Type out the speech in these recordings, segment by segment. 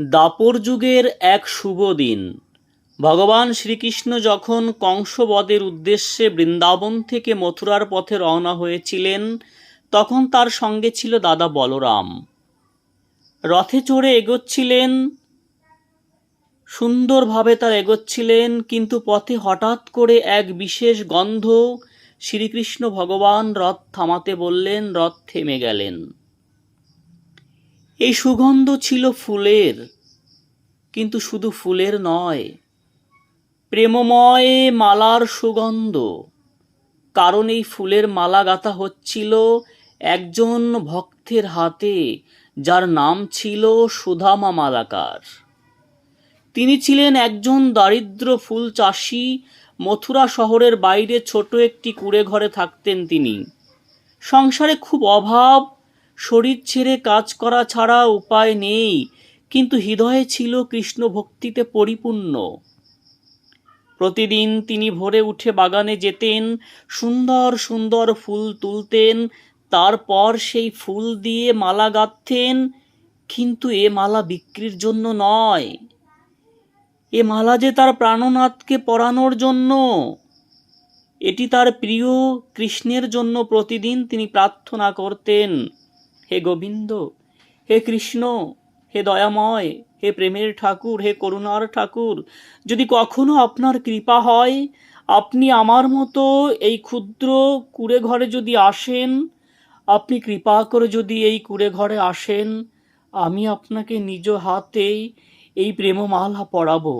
দাপর যুগের এক শুভ দিন। ভগবান শ্রীকৃষ্ণ যখন কংসবদের উদ্দেশ্যে বৃন্দাবন থেকে মথুরার পথে রওনা হয়েছিলেন, তখন তার সঙ্গে ছিল দাদা বলরাম। রথে চড়ে এগোচ্ছিলেন, সুন্দরভাবে তার এগোচ্ছিলেন, কিন্তু পথে হঠাৎ করে এক বিশেষ গন্ধ শ্রীকৃষ্ণ ভগবান রথ থামাতে বললেন, রথ থেমে গেলেন। এই সুগন্ধ ছিল ফুলের, কিন্তু শুধু ফুলের নয়, প্রেমময় মালার সুগন্ধ। কারণ এই ফুলের মালা গাঁথা হচ্ছিল একজন ভক্তের হাতে, যার নাম ছিল সুধামা মালাকার। তিনি ছিলেন একজন দারিদ্র ফুল চাষি, মথুরা শহরের বাইরে ছোট একটি কুড়ে ঘরে থাকতেন তিনি। সংসারে খুব অভাব শরীর ছেড়ে কাজ করা ছাড়া উপায় নেই, কিন্তু হৃদয়ে ছিল কৃষ্ণ ভক্তিতে পরিপূর্ণ। প্রতিদিন তিনি ভোরে উঠে বাগানে যেতেন, সুন্দর সুন্দর ফুল তুলতেন, তারপর সেই ফুল দিয়ে মালা গাঁথতেন, কিন্তু এ মালা বিক্রির জন্য নয়। এ মালা যে তার প্রাণনাথকে পরানোর জন্য, এটি তার প্রিয় কৃষ্ণের জন্য প্রতিদিন তিনি প্রার্থনা করতেন। হে গোবিন্দ, হে কৃষ্ণ, হে দয়াময়, হে প্রেমের ঠাকুর, হে করুণার ঠাকুর, যদি কখনো আপনার কৃপা হয়, আপনি আমার মতো এই ক্ষুদ্র কুড়ে ঘরে যদি আসেন, আপনি কৃপা করে যদি এই কুড়ে ঘরে আসেন, আমি আপনাকে নিজ হাতেই এই প্রেমমালা পড়াবো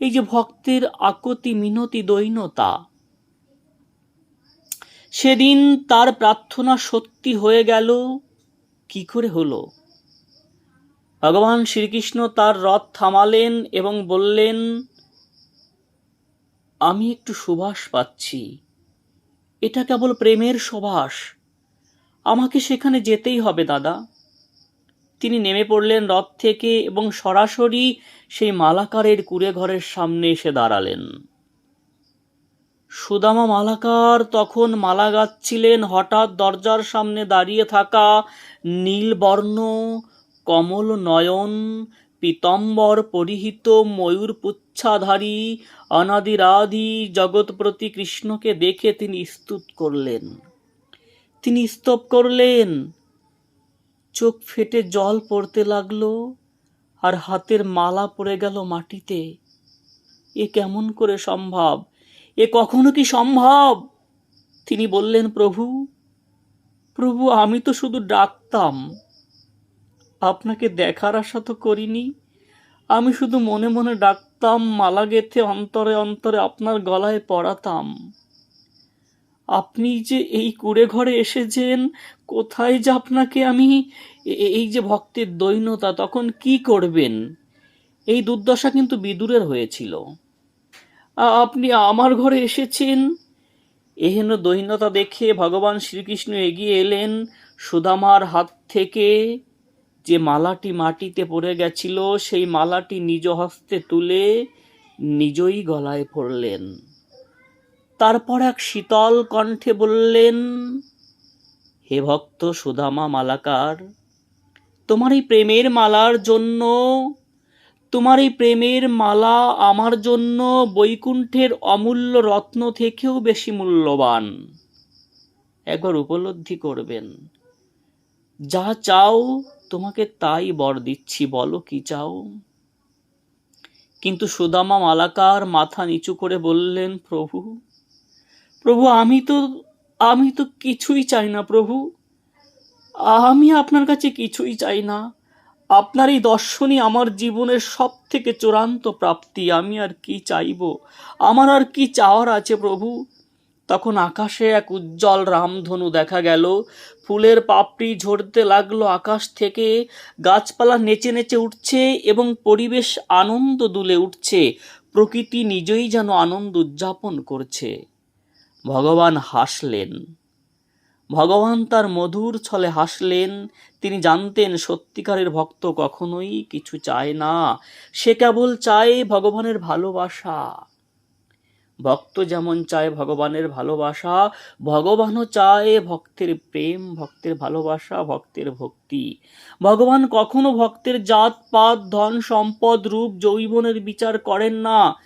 এই যে ভক্তের আকতি মিনতি দৈনতা সেদিন তার প্রার্থনা সত্যি হয়ে গেল, কি করে হলো? ভগবান শ্রীকৃষ্ণ তার রথ থামালেন এবং বললেন, আমি একটু সুবাস পাচ্ছি। এটা কেবল প্রেমের সুবাস। আমাকে সেখানে যেতেই হবে, দাদা। তিনি নেমে পড়লেন রথ থেকে এবং সরাসরি সেই মালাকারের কুড়ে ঘরের সামনে এসে দাঁড়ালেন। সুদামা মালাকার তখন মালা গাচ্ছিলেন হঠাৎ দরজার সামনে দাঁড়িয়ে থাকা নীলবর্ণ কমল নয়ন পীতম্বর পরিহিত ময়ূর পুচ্ছাধারী অনাদিরাদি জগৎপ্রতি কৃষ্ণকে দেখে তিনি স্তুত করলেন। তিনি স্তব করলেন। চোখ ফেটে জল পড়তে লাগল আর হাতের মালা পড়ে গেল মাটিতে। এ কেমন করে সম্ভব? এ কখনো কি সম্ভব? তিনি বললেন, প্রভু প্রভু, আমি তো শুধু ডাকতাম। আপনাকে দেখার আশা তো করিনি। আমি শুধু মনে মনে ডাকতাম, মালা গেথে অন্তরে অন্তরে আপনার গলায় পড়াতাম আপনি যে এই কুড়ে ঘরে এসেছেন, কোথায় যে আপনাকে আমি এই যে ভক্তের দৈন্যতা, তখন কি করবেন? এই দুর্দশা কিন্তু বিদুরের হয়েছিল। আপনি আমার ঘরে এসেছেন। এহেন দৈন্যতা দেখে ভগবান শ্রীকৃষ্ণ এগিয়ে এলেন সুদামার হাত থেকে। যে মালাটি মাটিতে পড়ে গেছিল, সেই মালাটি নিজ হস্তে তুলে নিজই গলায় পড়লেন। তারপর এক শীতল কণ্ঠে বললেন, হে ভক্ত সুদামা মালাকার, তোমার এই প্রেমের মালার জন্য তোমার এই প্রেমের মালা আমার জন্য বৈকুণ্ঠের অমূল্য রত্ন থেকেও বেশি মূল্যবান। একবার উপলব্ধি করবেন। যা চাও তোমাকে তাই বর দিচ্ছি, বলো কি চাও? কিন্তু সুদামা মালাকার মাথা নিচু করে বললেন, প্রভু প্রভু, আমি তো আমি তো কিছুই চাই না প্রভু। আমি আপনার কাছে কিছুই চাই না। আপনার এই দর্শনই আমার জীবনের সব থেকে চূড়ান্ত প্রাপ্তি, আমি আর কি চাইব? আমার আর কি চাওয়ার আছে প্রভু? তখন আকাশে এক উজ্জ্বল রামধনু দেখা গেল। ফুলের পাপড়ি ঝরতে লাগল আকাশ থেকে। গাছপালা নেচে নেচে উঠছে এবং পরিবেশ আনন্দ দুলে উঠছে। প্রকৃতি নিজেই যেন আনন্দ উদযাপন করছে। ভগবান হাসলেন। ভগবান তার মধুর ছলে হাসলেন। তিনি জানতেন সত্যিকারের ভক্ত কখনোই কিছু চায় না। সে কেবল চায় ভগবানের ভালোবাসা। ভক্ত যেমন চায় ভগবানের ভালোবাসা, ভগবানও চায় ভক্তের প্রেম, ভক্তের ভালোবাসা, ভক্তের ভক্তি। ভগবান কখনো ভক্তের জাত, পাত, ধন, সম্পদ, রূপ, যৌবনের বিচার করেন না।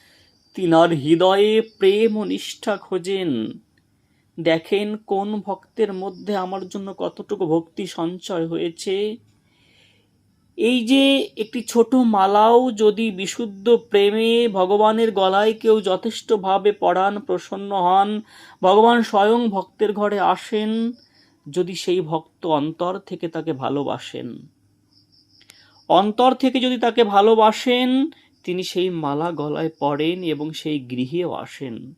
তিনার হৃদয়ে প্রেম ও নিষ্ঠা খোঁজেন। দেখেন কোন ভক্তের মধ্যে আমার জন্য কতটুকু ভক্তি সঞ্চয় হয়েছে। এই যে একটি ছোট মালাও যদি বিশুদ্ধ প্রেমে ভগবানের গলায় কেউ যথেষ্টভাবে পড়ান, প্রসন্ন হন, ভগবান স্বয়ং ভক্তের ঘরে আসেন, যদি সেই ভক্ত অন্তর থেকে তাকে ভালোবাসেন। অন্তর থেকে যদি তাকে ভালোবাসেন, তিনি সেই মালা গলায় পড়েন এবং সেই গৃহেও আসেন।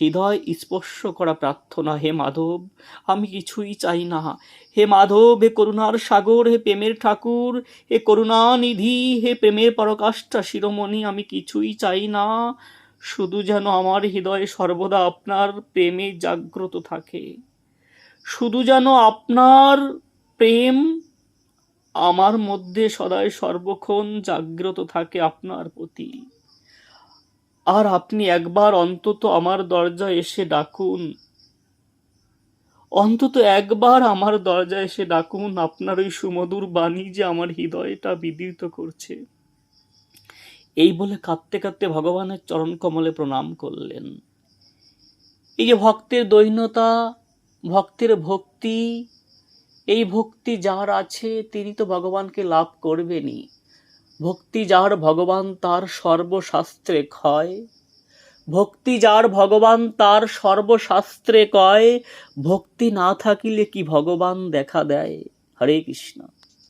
হৃদয় স্পর্শ করা প্রার্থনা, হে মাধব, আমি কিছুই চাই না। হে মাধব, হে করুণার সাগর, হে প্রেমের ঠাকুর, হে করুণানিধি, হে প্রেমের পরকাষ্ঠা, শিরোমণি, আমি কিছুই চাই না। শুধু যেন আমার হৃদয়ে সর্বদা আপনার প্রেমে জাগ্রত থাকে। শুধু যেন আপনার প্রেম আমার মধ্যে সদাই সর্বক্ষণ জাগ্রত থাকে আপনার প্রতি। আর আপনি একবার অন্তত আমার দরজায় এসে ডাকুন। অন্তত একবার আমার দরজায় এসে ডাকুন, আপনার ওই সুমধুর বাণী যে আমার হৃদয়টা বিদীর্ত করছে। এই বলে কাঁদতে কাঁদতে ভগবানের চরণ কমলে প্রণাম করলেন। এই যে ভক্তের দৈন্যতা, ভক্তের ভক্তি, এই ভক্তি যার আছে, তিনি তো ভগবানকে লাভ করবেনই। ভক্তি যার ভগবান তার সর্বশাস্ত্রে ক্ষয় ভক্তি যার ভগবান তার সর্বশাস্ত্রে কয়। ভক্তি না থাকিলে কি ভগবান দেখা দেয়? হরে কৃষ্ণ।